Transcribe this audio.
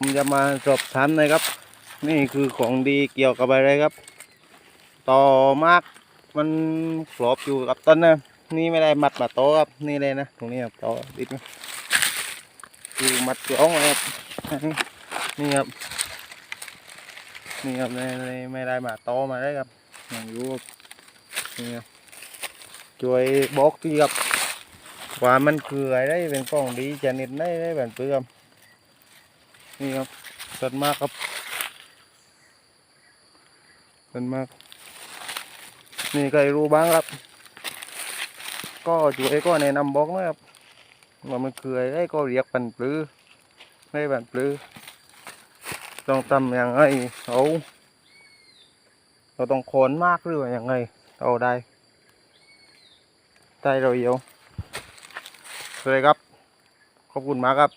ผมจะมาสอบถามน่อยครับ นี่คือของดีเกี่ยวกับอะไรครับ ต่อมากมันกรอบอยู่กับต้นนะนี่ไม่ได้มัดมาโตครับนี่เลยนะตรงนี้ครับต่อติดคือมัดกล้องไว้ครับนี่ครับนี่ครับไม่ไม่ได้มาโตมาได้ครับอย่างอยู่ครับนี่ครับช่วยบอกที่ครับว่ามันคืออะไรเป็นของดีชนิดไหนได้แบบเปลือ นี่ครับสดมากครับสดมาก นี่ใครรู้บ้างครับ ก็ช่วยก็แนะนำบอกนะครับว่ามันคืออะไรก็เรียกปันปลือไม่ปันปลือต้องทำอย่างไรเอาเราต้องโคนมากหรือว่าอย่างไงเอาได้ได้เราเดียวเลยครับ ขอบคุณมากครับ